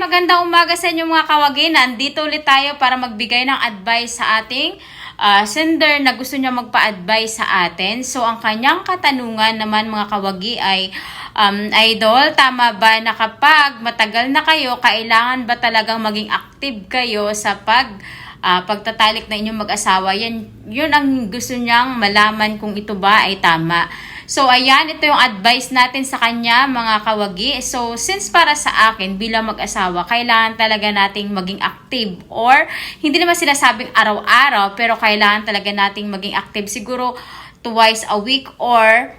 magandang umaga sa inyo mga kawagi. Nandito ulit tayo para magbigay ng advice sa ating ah, sender na gusto niya magpa-advise sa atin. So, ang kanyang katanungan naman mga kawagi ay, um, Idol, tama ba na kapag matagal na kayo, kailangan ba talagang maging active kayo sa pag ah, pagtatalik na inyong mag-asawa? Yan, yun ang gusto niyang malaman kung ito ba ay tama. So, ayan, ito yung advice natin sa kanya, mga kawagi. So, since para sa akin, bilang mag-asawa, kailangan talaga nating maging active or hindi naman sinasabing araw-araw, pero kailangan talaga nating maging active siguro twice a week or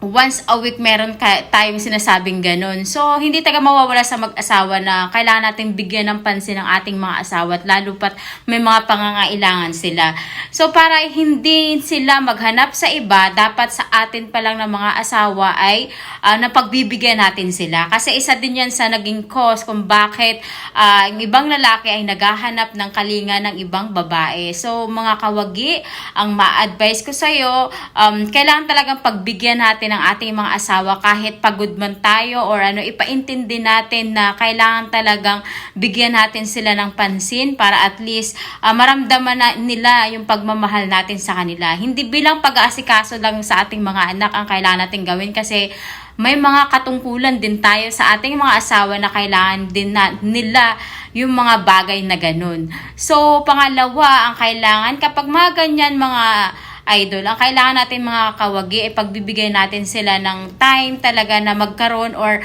once a week meron ka, tayong sinasabing ganun. So, hindi taga mawawala sa mag-asawa na kailangan natin bigyan ng pansin ng ating mga asawa at lalo pat may mga pangangailangan sila. So, para hindi sila maghanap sa iba, dapat sa atin pa lang ng mga asawa ay ah, napagbibigyan natin sila. Kasi isa din yan sa naging cause kung bakit ah, ang ibang lalaki ay naghahanap ng kalinga ng ibang babae. So, mga kawagi, ang ma-advise ko sa'yo, um, kailangan talagang pagbigyan natin ng ating mga asawa kahit pagod man tayo or ano, ipaintindi natin na kailangan talagang bigyan natin sila ng pansin para at least ah, maramdaman na nila yung pagmamahal natin sa kanila. Hindi bilang pag-aasikaso lang sa ating mga anak ang kailangan natin gawin kasi may mga katungkulan din tayo sa ating mga asawa na kailangan din na, nila yung mga bagay na ganun. So, pangalawa, ang kailangan kapag mga ganyan mga idol, ang kailangan natin mga kawagi, ay pagbibigay natin sila ng time talaga na magkaroon or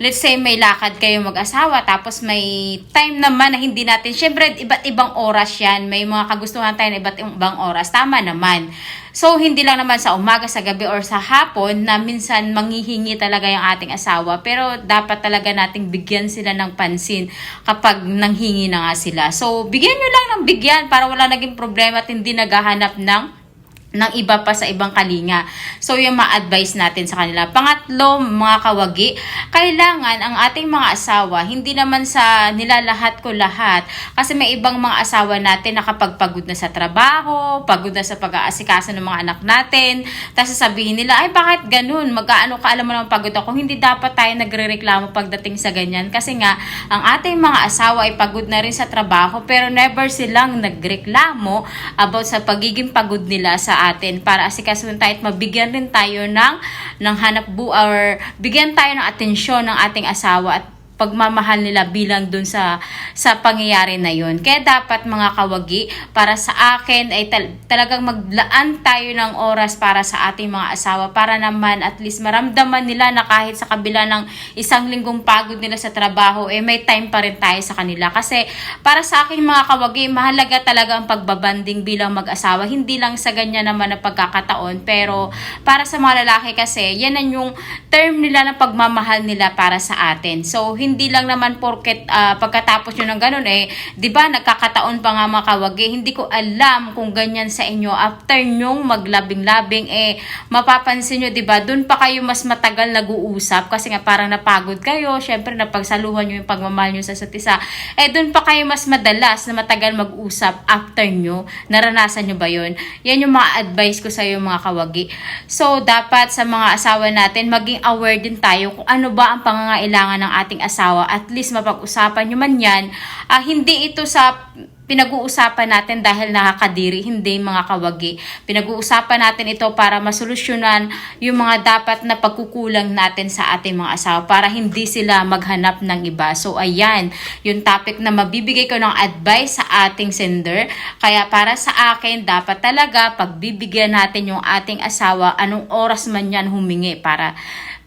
let's say may lakad kayo mag-asawa tapos may time naman na hindi natin, syempre iba't ibang oras yan, may mga kagustuhan tayo na iba't ibang oras, tama naman. So, hindi lang naman sa umaga, sa gabi, or sa hapon na minsan manghihingi talaga yung ating asawa. Pero dapat talaga nating bigyan sila ng pansin kapag nanghingi na nga sila. So, bigyan nyo lang ng bigyan para wala naging problema at hindi naghahanap ng ng iba pa sa ibang kalinga. So, yung ma-advise natin sa kanila. Pangatlo, mga kawagi, kailangan ang ating mga asawa, hindi naman sa nilalahat ko lahat, kasi may ibang mga asawa natin na kapag na sa trabaho, pagod na sa pag-aasikaso ng mga anak natin, tapos sasabihin nila, ay bakit ganun, mag-aano ka, alam mo naman pagod ako, hindi dapat tayo nagre-reklamo pagdating sa ganyan, kasi nga, ang ating mga asawa ay pagod na rin sa trabaho, pero never silang nagreklamo about sa pagiging pagod nila sa atin para asikasuhin tayo at mabigyan rin tayo ng, ng hanap bu or bigyan tayo ng atensyon ng ating asawa at pagmamahal nila bilang dun sa sa pangyayari na yun. Kaya dapat mga kawagi, para sa akin ay tal- talagang maglaan tayo ng oras para sa ating mga asawa para naman at least maramdaman nila na kahit sa kabila ng isang linggong pagod nila sa trabaho, eh may time pa rin tayo sa kanila. Kasi para sa akin mga kawagi, mahalaga talaga ang pagbabanding bilang mag-asawa. Hindi lang sa ganyan naman na pagkakataon, pero para sa mga lalaki kasi, yan ang yung term nila ng pagmamahal nila para sa atin. So, hindi lang naman porket ah, pagkatapos nyo ng ganun eh, di ba nagkakataon pa nga mga kawagi, hindi ko alam kung ganyan sa inyo. After nyong maglabing-labing eh, mapapansin nyo, di ba, dun pa kayo mas matagal nag-uusap kasi nga parang napagod kayo, syempre napagsaluhan nyo yung pagmamahal nyo sa isa't isa. Eh, dun pa kayo mas madalas na matagal mag-usap after nyo. Naranasan nyo ba yun? Yan yung mga advice ko sa iyo mga kawagi. So, dapat sa mga asawa natin, maging aware din tayo kung ano ba ang pangangailangan ng ating asawa. At least mapag-usapan nyo man yan. Ah, hindi ito sa pinag-uusapan natin dahil nakakadiri, hindi mga kawagi. Pinag-uusapan natin ito para masolusyonan yung mga dapat na pagkukulang natin sa ating mga asawa para hindi sila maghanap ng iba. So ayan, yung topic na mabibigay ko ng advice sa ating sender. Kaya para sa akin, dapat talaga pagbibigyan natin yung ating asawa anong oras man yan humingi para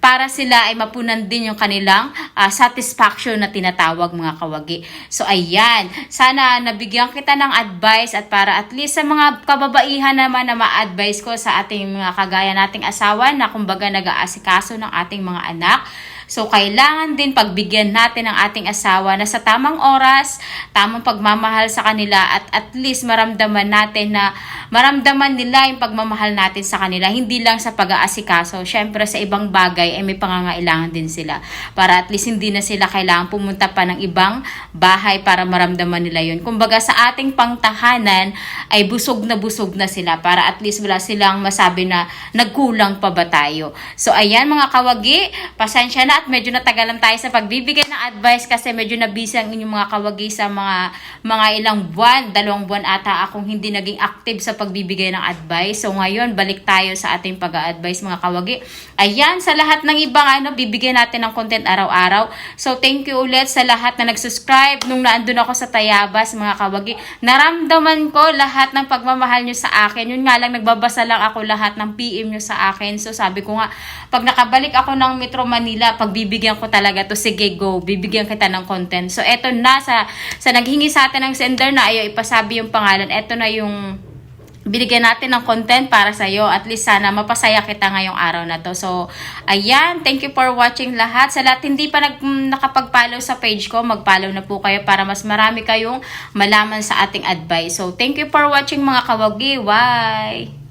para sila ay mapunan din yung kanilang ah, satisfaction na tinatawag mga kawagi. So ayan, sana nabigyan kita ng advice at para at least sa mga kababaihan naman na ma-advise ko sa ating mga kagaya nating asawa na kumbaga nag-aasikaso ng ating mga anak. So, kailangan din pagbigyan natin ang ating asawa na sa tamang oras, tamang pagmamahal sa kanila at at least maramdaman natin na maramdaman nila yung pagmamahal natin sa kanila. Hindi lang sa pag-aasikaso. Siyempre, sa ibang bagay ay may pangangailangan din sila. Para at least hindi na sila kailangan pumunta pa ng ibang bahay para maramdaman nila yun. Kumbaga, sa ating pangtahanan ay busog na busog na sila para at least wala silang masabi na nagkulang pa ba tayo. So, ayan mga kawagi, pasensya na lahat, medyo natagalan tayo sa pagbibigay ng advice kasi medyo nabisi ang inyong mga kawagi sa mga mga ilang buwan, dalawang buwan ata akong hindi naging active sa pagbibigay ng advice. So ngayon, balik tayo sa ating pag-a-advise mga kawagi. Ayan, sa lahat ng ibang ano, bibigyan natin ng content araw-araw. So thank you ulit sa lahat na nag-subscribe nung naandun ako sa Tayabas mga kawagi. Naramdaman ko lahat ng pagmamahal nyo sa akin. Yun nga lang, nagbabasa lang ako lahat ng PM nyo sa akin. So sabi ko nga, pag nakabalik ako ng Metro Manila, pagbibigyan ko talaga to, sige go, bibigyan kita ng content. So eto na, sa, sa naghingi sa atin ng sender na ayaw ipasabi yung pangalan, eto na yung binigyan natin ng content para sa iyo. At least sana mapasaya kita ngayong araw na to. So, ayan. Thank you for watching lahat. Sa lahat hindi pa nag, nakapag-follow sa page ko, mag-follow na po kayo para mas marami kayong malaman sa ating advice. So, thank you for watching mga kawagi. Bye!